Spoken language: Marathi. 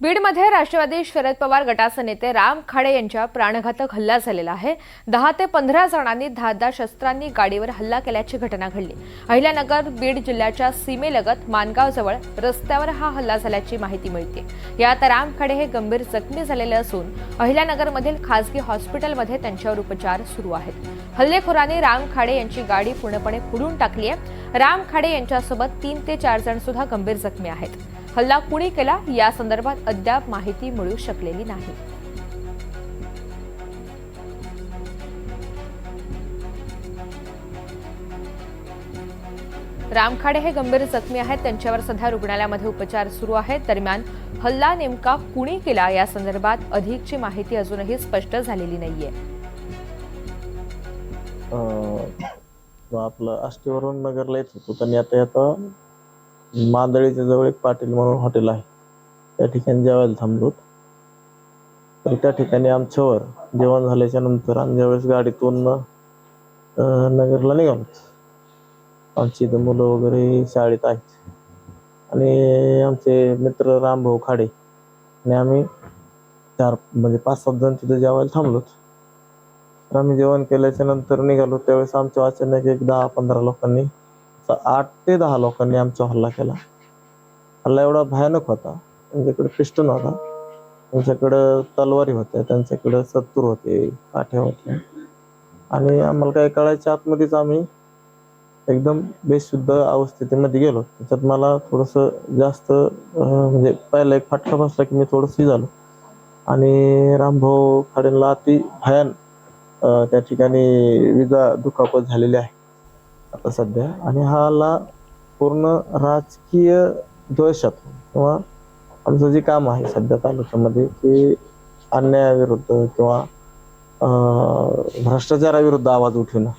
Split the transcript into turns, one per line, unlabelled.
बीडमध्ये राष्ट्रवादी शरद पवार गटाचे नेते राम खाडे यांच्या प्राणघातक हल्ला झालेला आहे. दहा ते पंधरा जणांनी धारदार शस्त्रांनी गाडीवर हल्ला केल्याची घटना घडली. अहिल्यानगर बीड जिल्ह्याच्या सीमेलगत मानगावजवळ रस्त्यावर हा हल्ला झाल्याची माहिती मिळते. यात राम खाडे हे गंभीर जखमी झालेले असून अहिल्यानगरमधील खासगी हॉस्पिटलमध्ये त्यांच्यावर उपचार सुरू आहेत. हल्लेखोरांनी राम खाडे यांची गाडी पूर्णपणे फुडून टाकली आहे. राम खाडे यांच्यासोबत तीन ते चार जण सुद्धा गंभीर जखमी आहेत. हल्ला कुणी केला या संदर्भात अद्याप माहिती मिळू शकलेली नाही. रामखाडे हे गंभीर जखमी आहेत. त्यांच्यावर सध्या रुग्णालयामध्ये उपचार सुरू आहेत. दरम्यान हल्ला नेमका कुणी केला या संदर्भात अधिकची माहिती अजूनही स्पष्ट झालेली नाहीये.
आपलं आष्टीवरून नगरला येत होतो. त्यांनी आता आता मांदळीच्या जवळ एक पाटील म्हणून हॉटेल आहे. त्या ठिकाणी जेवायला थांबलो. तर त्या ठिकाणी आमच्यावर जेवण झाल्याच्यानंतर आम्ही ज्यावेळेस गाडीतून नगरला निघालो. आमची इथं मुलं वगैरे शाळेत आहेत. आणि आमचे मित्र रामभाऊ खाडे आणि आम्ही चार म्हणजे पाच सात जण तिथे जेवायला थांबलोच तर आम्ही जेवण केल्याच्यानंतर निघालो. त्यावेळेस आमच्या अचानक एक दहा पंधरा लोकांनी तर आठ ते दहा लोकांनी आमचा हल्ला केला. हल्ला एवढा भयानक होता. त्यांच्याकडे पिस्टन होता त्यांच्याकडं तलवारी होत्या त्यांच्याकडं सत्तूर होते काठ्या होत्या. आणि आम्हाला काय कळायच्या आतमध्येच आम्ही एकदम बेशुद्ध अवस्थेमध्ये गेलो. त्याच्यात मला थोडंसं जास्त म्हणजे पहिला एक फटका बसला की मी थोडंसं झालो. आणि रामभाऊ खाडेंना अति भयान त्या ठिकाणी विजा दुखापत झालेली आहे. आता सध्या. आणि हा हल्ला पूर्ण राजकीय द्वेषातून किंवा आमचं जे काम आहे सध्या तालुक्यामध्ये ते अन्यायाविरुद्ध किंवा अं, भ्रष्टाचाराविरुद्ध आवाज उठवणं.